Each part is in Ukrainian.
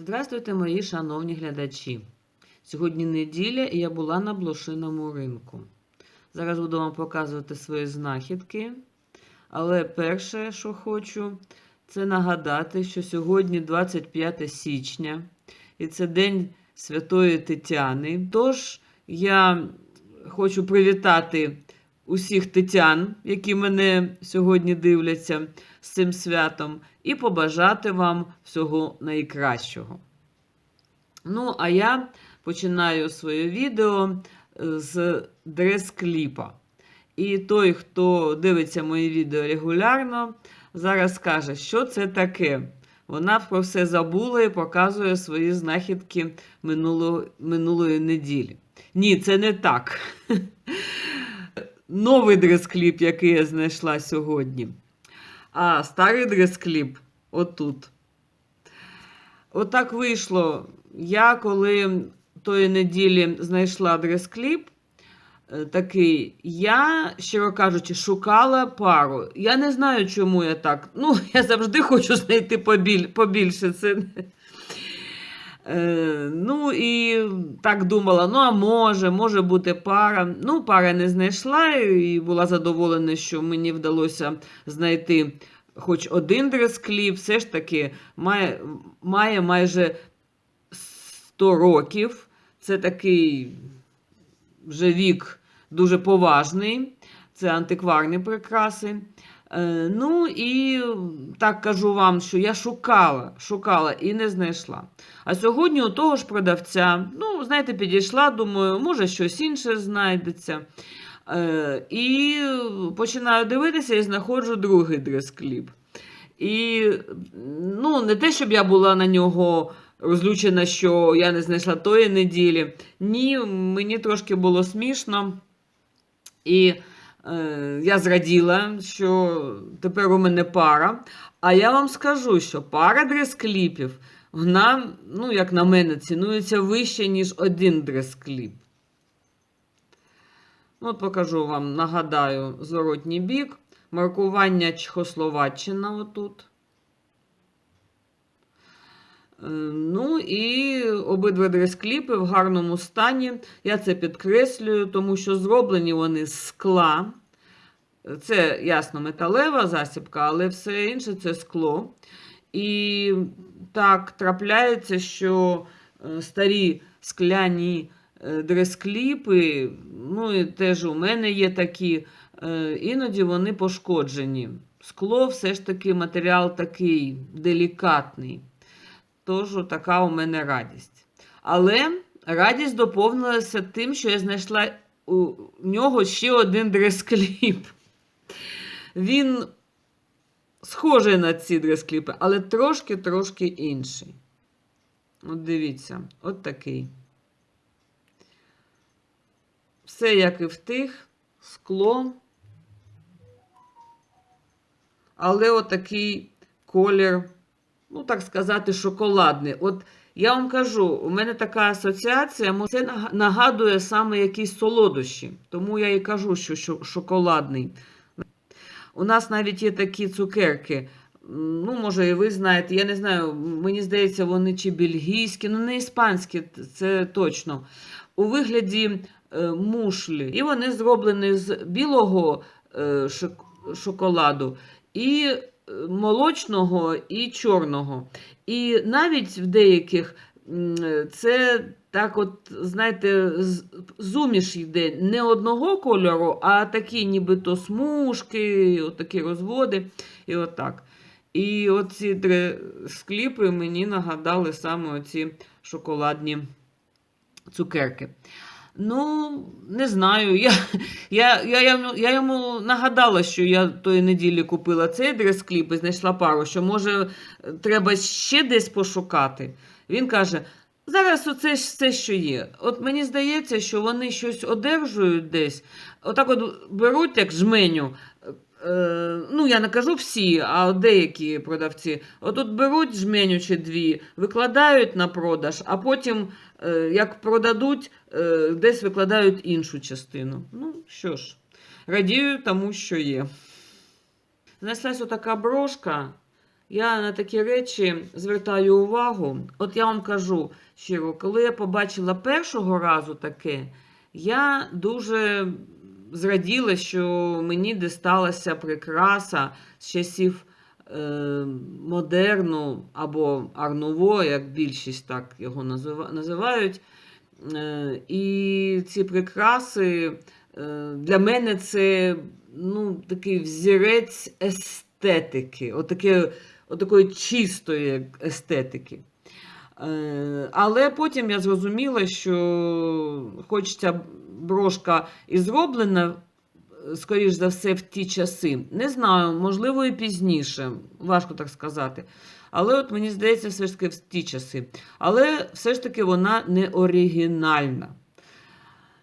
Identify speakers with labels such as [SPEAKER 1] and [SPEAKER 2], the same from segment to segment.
[SPEAKER 1] Здравствуйте, мої шановні глядачі. Сьогодні неділя і я була на блошиному ринку. Зараз буду вам показувати свої знахідки. Але перше, що хочу, це нагадати, що сьогодні 25 січня, і це День Святої Тетяни. Тож я хочу привітати усіх тетян, які мене сьогодні дивляться з цим святом, і побажати вам всього найкращого. Ну, а я починаю своє відео е, з дрес-кліпа. І той, хто дивиться мої відео регулярно, зараз скаже, що це таке. Вона про все забула і показує свої знахідки минуло, минулої неділі. Ні, це не так. Новий дрес-кліп, який я знайшла сьогодні. А старий дрес-кліп отут. Отак вийшло. Я коли тої неділі знайшла дрес-кліп, е, такий, я, щиро кажучи, шукала пару. Я не знаю, чому я так. Ну, я завжди хочу знайти побіль, побільше. Це... Е, ну і так думала, ну а може, може бути пара. Ну, пара не знайшла і була задоволена, що мені вдалося знайти хоч один дрес-кліп. Все ж таки має, має майже 100 років. Це такий вже вік дуже поважний. Це антикварні прикраси. Е, ну і так кажу вам, що я шукала, шукала і не знайшла. А сьогодні у того ж продавця, ну, знаєте, підійшла, думаю, може щось інше знайдеться. Е, і починаю дивитися і знаходжу другий дрес-кліп. І ну, не те, щоб я була на нього розлючена, що я не знайшла тої неділі. Ні, мені трошки було смішно. І я зраділа, що тепер у мене пара. А я вам скажу, що пара дрес-кліпів, вона, ну, як на мене, цінується вище, ніж один дрес-кліп. Ну, От покажу вам, нагадаю, зворотній бік. Маркування Чехословаччина отут. Е, Ну і обидва дрес-кліпи в гарному стані. Я це підкреслюю, тому що зроблені вони з скла. Це ясно металева засібка, але все інше це скло. І так трапляється, що е, старі скляні е, дрес-кліпи, ну і теж у мене є такі, е, іноді вони пошкоджені. Скло все ж таки матеріал такий делікатний. Тож така у мене радість. Але радість доповнилася тим, що я знайшла у нього ще один дрес-кліп. Він схожий на ці дрес-кліпи, але трошки-трошки інший. От дивіться, от такий. Все як і в тих, скло. Але отакий колір, ну так сказати, шоколадний. От я вам кажу, у мене така асоціація, це нагадує саме якісь солодощі. Тому я і кажу, що шоколадний. У нас навіть є такі цукерки. Ну, може, і ви знаєте, я не знаю, мені здається, вони чи бельгійські, ну не іспанські, це точно. У вигляді е, мушлі. І вони зроблені з білого е, шоколаду, і е, молочного, і чорного. І навіть в деяких це так, от, знаєте, зуміш йде не одного кольору, а такі нібито смужки, отакі розводи. І отак. І оці три скліпи мені нагадали саме оці шоколадні цукерки. Ну, не знаю. Я, я, я, йому- я йому нагадала, що я тої неділі купила цей дрес-кліп і знайшла пару, що може треба ще десь пошукати. Він каже: зараз оце все, що є. От мені здається, що вони щось одержують десь. Отак от беруть як жменю. Е, ну, я не кажу всі, а деякі продавці. От от беруть жменю чи дві, викладають на продаж, а потім, е, як продадуть, е, десь викладають іншу частину. Ну, що ж, радію тому, що є. Знайшлась отака брошка я на такі речі звертаю увагу. От я вам кажу щиро, коли я побачила першого разу таке, я дуже зраділа, що мені дісталася прикраса з часів е, модерну або арнуво, як більшість так його називають. Е, і ці прикраси е, для мене це ну, такий взірець естетики, отаке, отакої чистої естетики. Е, Але потім я зрозуміла, що хоч ця брошка і зроблена, скоріш за все, в ті часи. Не знаю, можливо, і пізніше, важко так сказати. Але от мені здається, все ж таки в ті часи. Але все ж таки вона не оригінальна.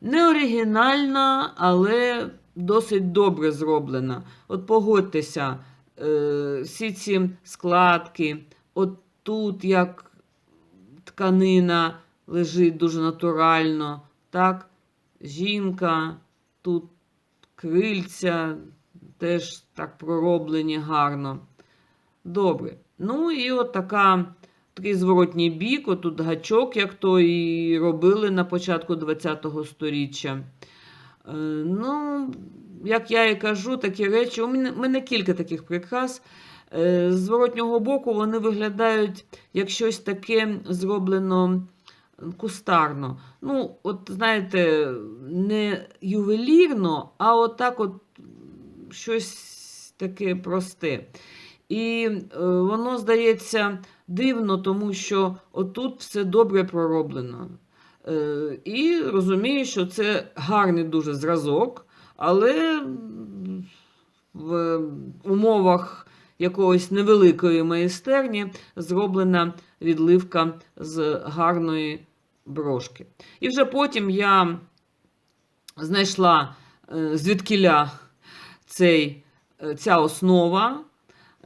[SPEAKER 1] Не оригінальна, але досить добре зроблена. От погодьтеся, е, всі ці складки, от тут як тканина лежить дуже натурально, так? Жінка, тут крильця теж так пророблені гарно. Добре. Ну і от така, такий зворотній бік, отут гачок, як то і робили на початку ХХ століття. Е, Ну, як я і кажу, такі речі. У мене, кілька таких прикрас. Е, З зворотнього боку вони виглядають як щось таке зроблено кустарно. Ну, от знаєте, не ювелірно, а отак от щось таке просте. І е, воно здається дивно, тому що отут все добре пророблено. Е, і розумію, що це гарний дуже зразок, але в умовах якогось невеликої майстерні зроблена відливка з гарної брошки. І вже потім я знайшла е, звідкіля цей, е, ця основа,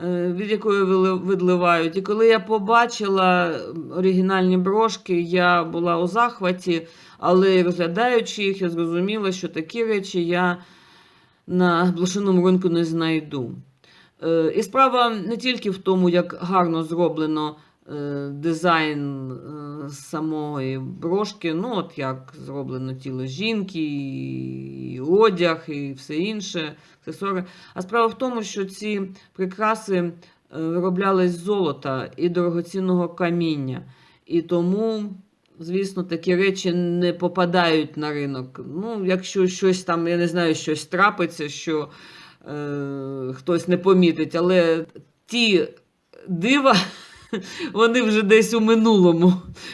[SPEAKER 1] від якої відливають. І коли я побачила оригінальні брошки, я була у захваті, але розглядаючи їх, я зрозуміла, що такі речі я на блошиному ринку не знайду. Е, І справа не тільки в тому, як гарно зроблено е, дизайн е, самої брошки, ну от як зроблено тіло жінки, і одяг, і все інше, аксесуари. А справа в тому, що ці прикраси е, вироблялись з золота і дорогоцінного каміння. І тому, звісно, такі речі не попадають на ринок. Ну, якщо щось там, я не знаю, щось трапиться, що е, хтось не помітить, але ті дива, вони вже десь у минулому.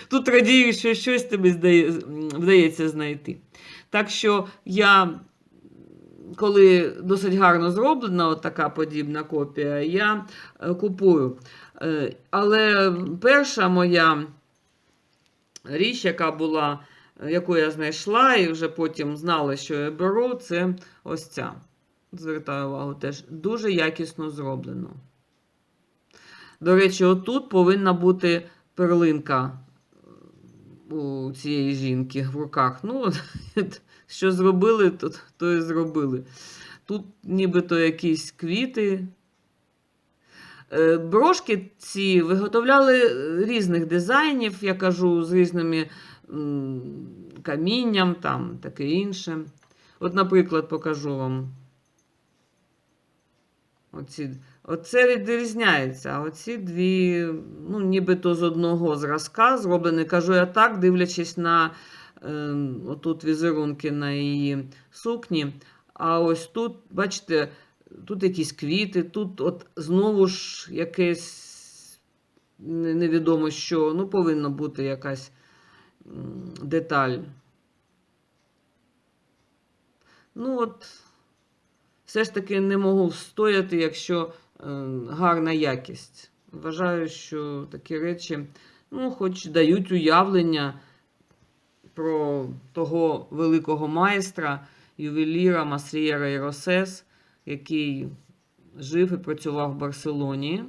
[SPEAKER 1] Тут радію, що щось тобі вдається знайти. Так що я, коли досить гарно зроблена така подібна копія, я е, купую. Е, Але перша моя річ, яка була, яку я знайшла, і вже потім знала, що я беру, це ось ця. Звертаю увагу, теж дуже якісно зроблено. До речі, отут повинна бути перлинка е, у цієї жінки в руках. Ну, що зробили, то, то і зробили. Тут нібито якісь квіти. Е, Брошки ці виготовляли різних дизайнів, я кажу, з різними камінням, там таке інше. От, наприклад, покажу вам. Оці, оце відрізняється. Оці дві, ну, нібито з одного зразка зроблені, кажу я так, дивлячись на е, отут візерунки на її сукні. А ось тут, бачите, тут якісь квіти, тут от знову ж якесь невідомо що, ну, повинна бути якась деталь. Ну, от, все ж таки не можу встояти, якщо гарна якість. Вважаю, що такі речі, ну, хоч дають уявлення про того великого майстра, ювеліра Маслієра і Росес, який жив і працював в Барселоні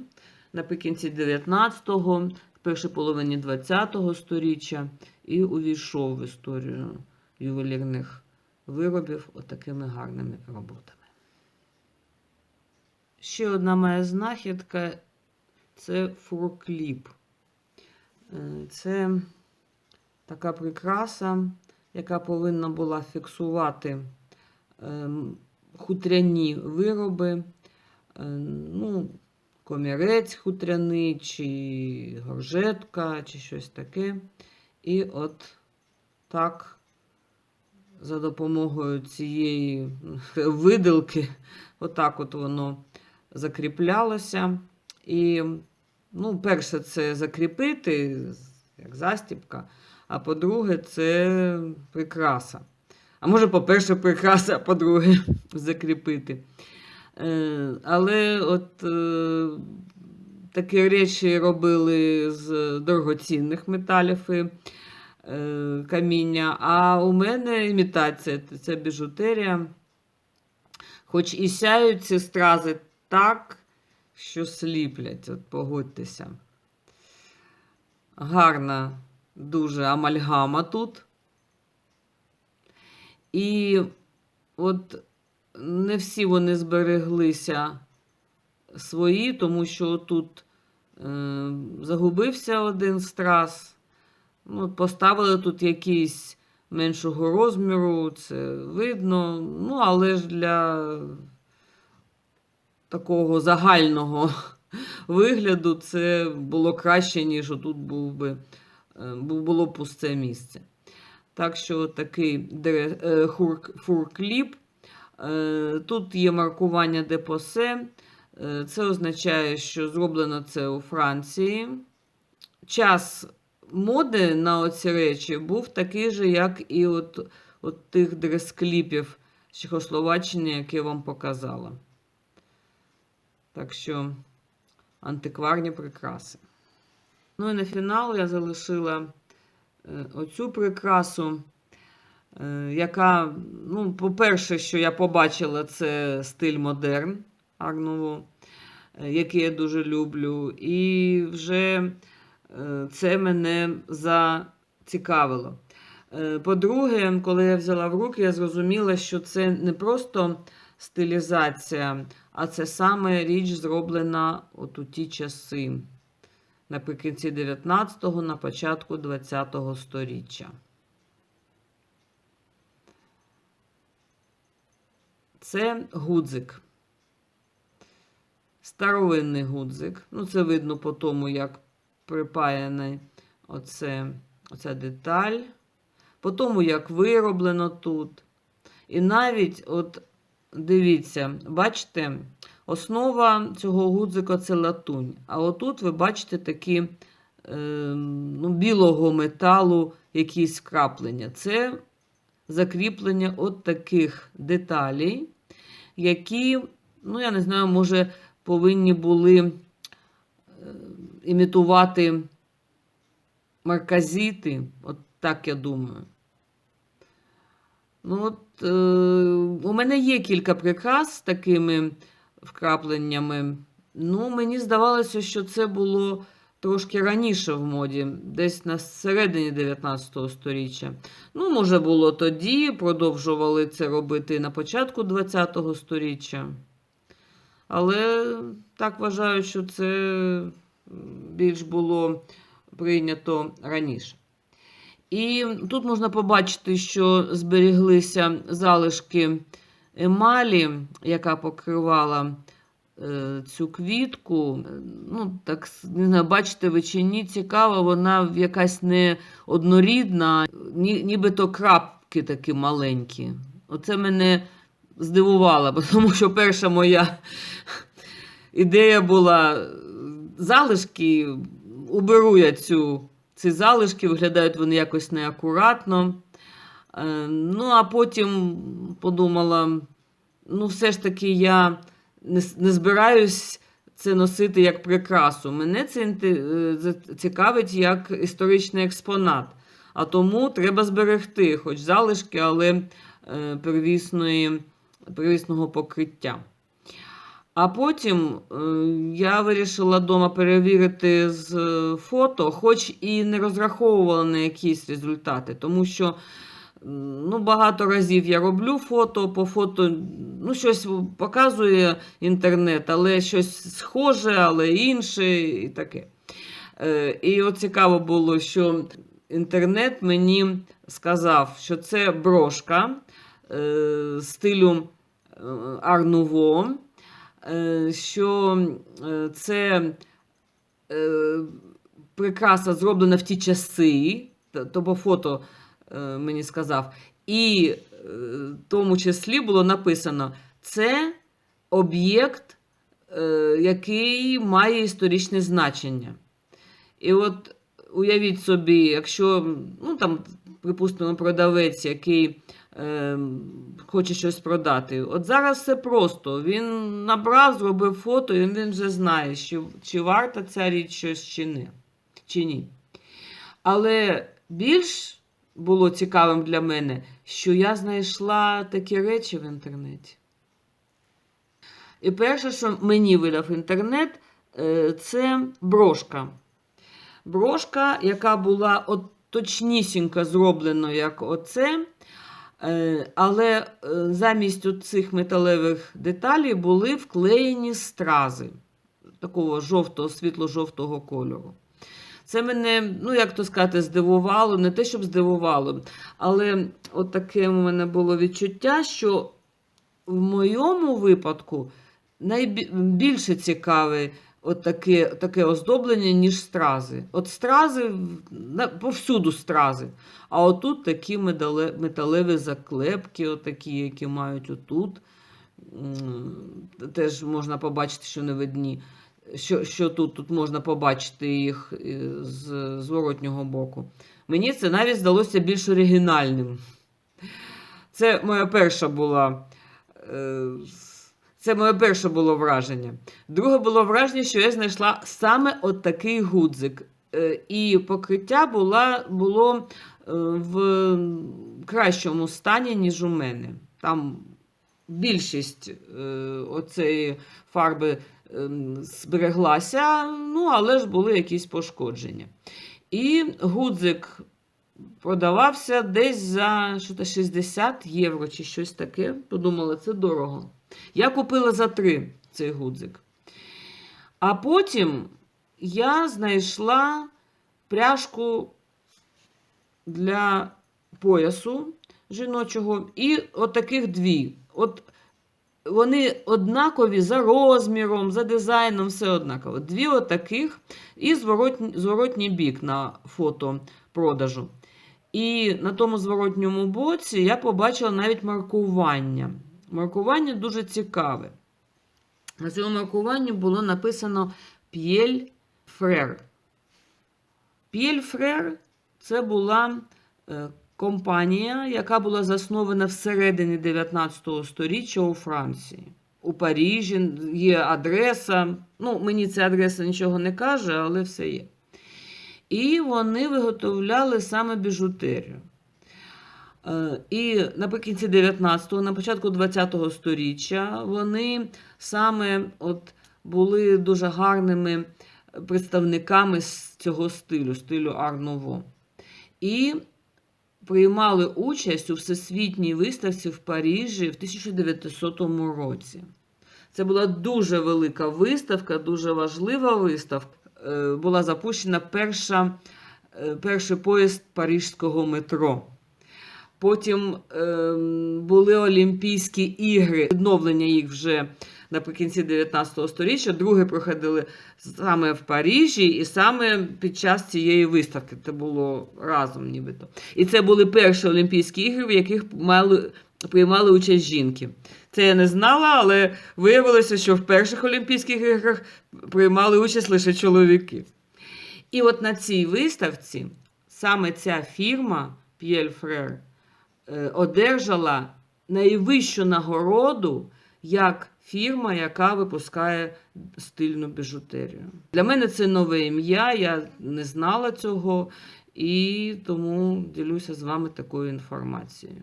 [SPEAKER 1] наприкінці 19-го, в першій половині 20-го сторіччя і увійшов в історію ювелірних виробів отакими гарними роботами. Ще одна моя знахідка це фуркліп. Е, Це така прикраса, яка повинна була фіксувати ем, хутряні вироби, е, ну, комірець хутряний, чи горжетка, чи щось таке. І от так, за допомогою цієї виделки, отак от воно закріплялося. І, ну, перше, це закріпити, як застіпка, а по-друге, це прикраса. А може, по-перше, прикраса, а по-друге, закріпити. Е, але от е, такі речі робили з дорогоцінних металів і е, каміння. А у мене імітація це біжутерія. Хоч і сяють ці стрази так, що сліплять, от погодьтеся. Гарна дуже амальгама тут. І от не всі вони збереглися свої, тому що тут е, загубився один страз. Ну, поставили тут якийсь меншого розміру, це видно. Ну, але ж для такого загального вигляду це було краще, ніж тут був би, е, було пусте місце. Так що такий е, фуркліп. Е, Тут є маркування депосе. Це означає, що зроблено це у Франції. Час моди на оці речі був такий же, як і от, от тих дрес-кліпів з Чехословаччини, які я вам показала. Так що антикварні прикраси. Ну і на фінал я залишила е, оцю прикрасу, е, яка, ну, по-перше, що я побачила, це стиль модерн Арнуву, е, який я дуже люблю. І вже це мене зацікавило. По-друге, коли я взяла в руки, я зрозуміла, що це не просто стилізація, а це саме річ зроблена от у ті часи, наприкінці 19-го, на початку 20-го сторіччя. Це гудзик. Старовинний гудзик. Ну, це видно по тому, як припаяна оце, оця деталь, по тому, як вироблено тут. І навіть, от дивіться, бачите, основа цього гудзика це латунь. А отут ви бачите такі е, ну, білого металу якісь вкраплення. Це закріплення от таких деталей, які, ну, я не знаю, може, повинні були е, імітувати марказити. От так я думаю. Ну, от, е, у мене є кілька прикрас з такими вкрапленнями. Ну, мені здавалося, що це було трошки раніше в моді, десь на середині 19 століття. Ну, може, було тоді, продовжували це робити на початку 20 століття. Але так вважаю, що це більш було прийнято раніше. І тут можна побачити, що зберіглися залишки емалі, яка покривала е, цю квітку. Ну, так, не знаю, бачите ви чи ні, цікаво, вона якась не однорідна, ні, нібито крапки такі маленькі. Оце мене здивувало, тому що перша моя ідея була залишки, уберу я цю, ці залишки, виглядають вони якось неакуратно. Е, Ну, а потім подумала, ну, все ж таки я не, збираюсь це носити як прикрасу. Мене це е, цікавить як історичний експонат. А тому треба зберегти, хоч залишки, але е, первісної, первісного покриття. А потім е, я вирішила вдома перевірити з е, фото, хоч і не розраховувала на якісь результати, тому що Ну, багато разів я роблю фото, по фото ну, щось показує інтернет, але щось схоже, але інше і таке. Е, І от цікаво було, що інтернет мені сказав, що це брошка стилю Арнуво, що е, це е, прикраса зроблена в ті часи, то по фото е, мені сказав. І е, в тому числі було написано: це об'єкт, е, який має історичне значення. І от уявіть собі, якщо, ну там, припустимо, продавець, який е, хоче щось продати. От зараз все просто. Він набрав, зробив фото, і він вже знає, чи, чи варта ця річ щось чи, не, чи ні. Але більш було цікавим для мене, що я знайшла такі речі в інтернеті. І перше, що мені видав інтернет, е, це брошка. Брошка, яка була от точнісінько зроблена, як оце. Е, Але е, замість цих металевих деталей були вклеєні стрази такого жовтого, світло-жовтого кольору. Це мене, ну як то сказати, здивувало, не те, щоб здивувало, але от таке у мене було відчуття, що в моєму випадку найбільше цікаве от таке, таке оздоблення, ніж стрази. От стрази, на- повсюду стрази. А отут такі металеві заклепки, отакі, які мають отут. Теж можна побачити, що не видні. Що, що тут, тут можна побачити їх е, з зворотнього боку. Мені це навіть здалося більш оригінальним. Це моя перша була. е, Це моє перше було враження. Друге було враження, що я знайшла саме от такий гудзик. Е, І покриття була, було е, в кращому стані, ніж у мене. Там більшість е, оцеї фарби ем, збереглася, ну, але ж були якісь пошкодження. І гудзик продавався десь за 60 євро чи щось таке. Подумала, це дорого. Я купила за 3 цей гудзик. А потім я знайшла пряжку для поясу жіночого і отаких дві. От вони однакові за розміром, за дизайном, все однаково. Дві отаких і зворотній, зворотній бік на фото продажу. І на тому зворотньому боці я побачила навіть маркування. Маркування дуже цікаве. На цьому маркуванні було написано П'єль Фрер. П'єль Фрер це була е, компанія, яка була заснована всередині 19 століття у Франції. У Парижі є адреса. Ну, мені ця адреса нічого не каже, але все є. І вони виготовляли саме біжутерію. Е, І наприкінці 19-го, на початку 20-го сторіччя вони саме от були дуже гарними представниками цього стилю, стилю Ар-Ново. І приймали участь у всесвітній виставці в Парижі в 1900 році. Це була дуже велика виставка, дуже важлива виставка. Е, Була запущена перша, е, перший поїзд Парижського метро. Потім ем, були Олімпійські ігри, відновлення їх вже наприкінці 19 століття. Друге проходили саме в Парижі, і саме під час цієї виставки. Це було разом нібито. І це були перші Олімпійські ігри, в яких мали, приймали участь жінки. Це я не знала, але виявилося, що в перших Олімпійських іграх приймали участь лише чоловіки. І от на цій виставці саме ця фірма П'єль Фрер е, одержала найвищу нагороду як фірма, яка випускає стильну біжутерію. Для мене це нове ім'я, я не знала цього і тому ділюся з вами такою інформацією.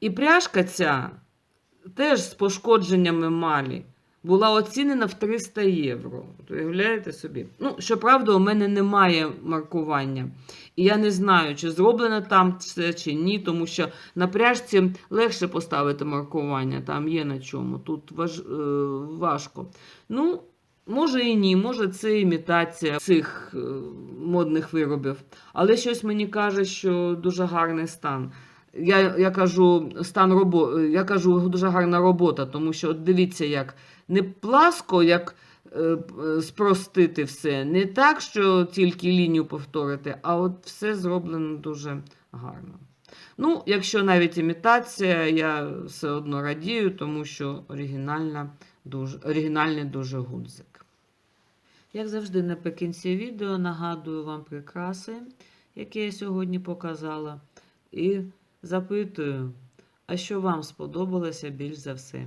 [SPEAKER 1] І пряжка ця теж з пошкодженнями малі. Була оцінена в 300 євро. Уявляєте собі? Ну, щоправда, у мене немає маркування. І я не знаю, чи зроблено там це чи ні, тому що на пряжці легше поставити маркування, там є на чому. Тут важ, е, важко. Ну, може і ні, може це імітація цих е, модних виробів. Але щось мені каже, що дуже гарний стан. Я, я кажу, стан робо... я кажу, дуже гарна робота, тому що от дивіться, як не пласко, як е, спростити все, не так, що тільки лінію повторити, а от все зроблено дуже гарно. Ну, якщо навіть імітація, я все одно радію, тому що оригінальна, дуже, оригінальний дуже гудзик. Як завжди, наприкінці відео нагадую вам прикраси, які я сьогодні показала, і запитую, а що вам сподобалося більш за все?